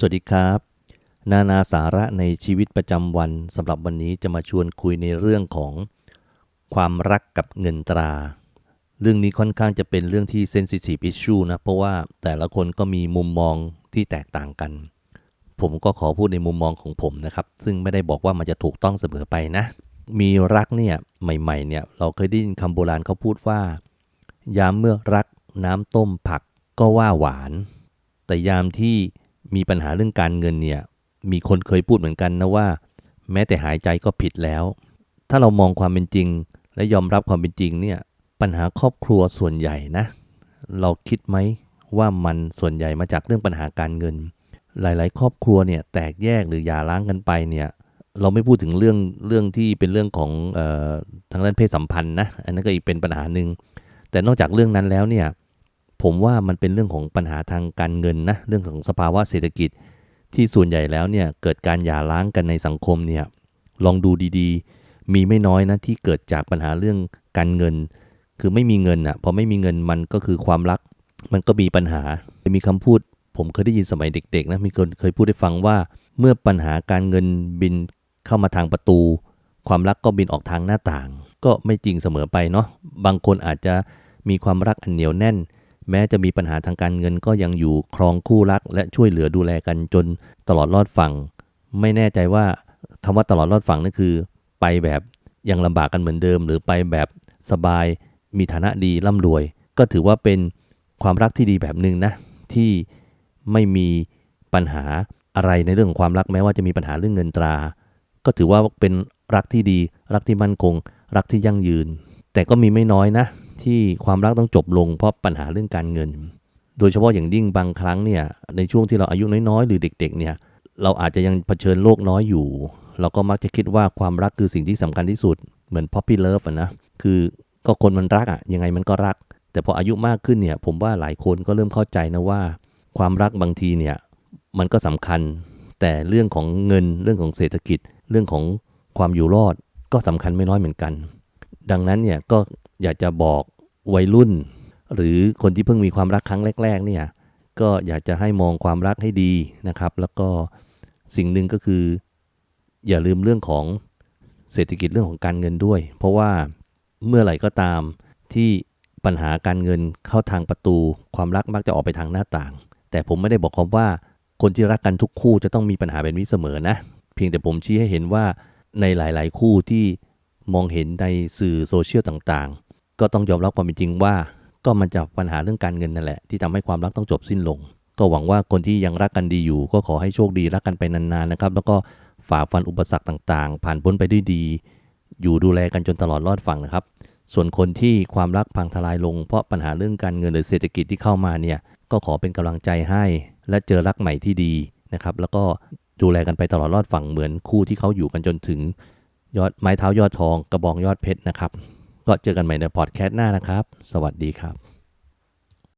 สวัสดีครับ นานาสาระในชีวิตประจำวันสำหรับวันนี้จะมาชวนคุยในเรื่องของความรักกับเงินตรา เรื่องนี้ค่อนข้างจะเป็นเรื่องที่เซนซิทีฟอิชชูนะ เพราะว่าแต่ละคนก็มีมุมมองที่แตกต่างกัน ผมก็ขอพูดในมุมมองของผมนะครับ ซึ่งไม่ได้บอกว่ามันจะถูกต้องเสมอไปนะ มีรักเนี่ยใหม่ๆเนี่ยเราเคยได้ยินคำโบราณเขาพูดว่า ยามเมื่อรักน้ำต้มผักก็ว่าหวาน แต่ยามที่ มีปัญหาเรื่องการเงินเนี่ย มีคนเคยพูดเหมือนกันนะว่า แม้แต่หายใจก็ผิดแล้ว ถ้าเรามองความเป็นจริง และยอมรับความเป็นจริงเนี่ย ปัญหาครอบครัวส่วนใหญ่นะ เราคิดไหมว่ามันส่วนใหญ่มาจากเรื่องปัญหาการเงิน หลาย ๆ ครอบครัวเนี่ยแตกแยกหรือหย่าร้างกันไปเนี่ยเราไม่พูดถึงเรื่องเรื่องที่เป็นเรื่องของออทางด้านเพศสัมพันธ์นะอันนั้นก็อีกเป็นปัญหาหนึ่งแต่นอกจากเรื่องนั้นแล้วเนี่ย ผมว่ามันเป็นเรื่องของปัญหาทางการเงินนะเรื่องของสภาวะเศรษฐกิจ ที่ส่วนใหญ่แล้วเนี่ยเกิดการหย่าร้างกันในสังคมเนี่ยลองดูดีๆ มีไม่น้อยนะที่เกิดจากปัญหาเรื่องการเงิน คือไม่มีเงินอะพอไม่มีเงินมันก็คือความรัก มันก็มีปัญหามีคำพูด ผมเคยได้ยินสมัยเด็กๆนะมีคนเคยพูดให้ฟังว่า เมื่อปัญหาการเงินบินเข้ามาทางประตู ความรักก็บินออกทางหน้าต่าง ก็ไม่จริงเสมอไปเนาะบางคนอาจจะมีความรักอันเหนียวแน่น แม้จะมีปัญหาทางการเงินก็ยังอยู่ครองคู่รัก และช่วยเหลือดูแลกันจนตลอดรอดฝั่ง ไม่แน่ใจว่าคำว่าตลอดรอดฝั่งนั่นคือ ไปแบบยังลำบากกันเหมือนเดิม หรือไปแบบสบาย มีฐานะดีร่ำรวย ก็ถือว่าเป็นความรักที่ดีแบบหนึ่งนะ ที่ไม่มีปัญหาอะไรในเรื่องของความรักแม้ว่าจะมีปัญหาเรื่องเงินตรา ก็ถือว่าเป็นรักที่ดี รักที่มั่นคง รักที่ยั่งยืน แต่ก็มีไม่น้อยนะ ที่ความรักต้องจบลงเพราะปัญหาเรื่องการเงิน โดยเฉพาะอย่างยิ่งบางครั้งเนี่ยในช่วงที่เราอายุน้อยๆ หรือเด็ก ๆเนี่ยเราอาจจะยังเผชิญโลกน้อยอยู่ เราก็มักจะคิดว่าความรักคือสิ่งที่สำคัญที่สุด เหมือน poppy love อะนะคือก็คนมันรักอะยังไงมันก็รัก แต่พออายุมากขึ้นเนี่ยผมว่าหลายคนก็เริ่มเข้าใจนะว่า ความรักบางทีเนี่ยมันก็สำคัญ แต่เรื่องของเงินเรื่องของเศรษฐกิจ เรื่องของความอยู่รอดก็สำคัญไม่น้อยเหมือนกัน ดังนั้นเนี่ยก็อยากจะบอก วัยรุ่น หรือคนที่เพิ่งมีความรักครั้งแรก ๆ เนี่ยก็อยากจะให้มองความรักให้ดีนะครับ แล้วก็สิ่งหนึ่งก็คือ อย่าลืมเรื่องของเศรษฐกิจเรื่องของการเงินด้วย เพราะว่าเมื่อไหร่ก็ตามที่ปัญหาการเงินเข้าทางประตู ความรักมักจะออกไปทางหน้าต่าง แต่ผมไม่ได้บอกความว่าคนที่รักกันทุกคู่จะต้องมีปัญหาแบบนี้เสมอนะ เพียงแต่ผมชี้ให้เห็นว่าในหลาย ๆ คู่ที่มองเห็นในสื่อโซเชียลต่างๆ ก็ต้องยอมรับความเป็นจริงว่า ก็มันจากปัญหาเรื่องการเงินนั่นแหละที่ทำให้ความรักต้องจบสิ้นลง ก็หวังว่าคนที่ยังรักกันดีอยู่ ก็ขอให้โชคดีรักกันไปนานๆนะครับ แล้วก็ฝ่าฟันอุปสรรคต่างๆ ผ่านพ้นไปด้วยดี อยู่ดูแลกันจนตลอดรอดฝั่งนะครับ ส่วนคนที่ความรักพังทลายลง เพราะปัญหาเรื่องการเงินหรือเศรษฐกิจที่เข้ามาเนี่ยก็ขอเป็นกำลังใจให้ และเจอรักใหม่ที่ดีนะครับ แล้วก็ดูแลกันไปตลอดรอดฝั่งเหมือนคู่ที่เขาอยู่กันจนถึงยอดไม้เท้ายอดทองกระบองยอดเพชรนะครับ ก็เจอกันใหม่ในพอดแคสต์หน้านะครับ สวัสดีครับ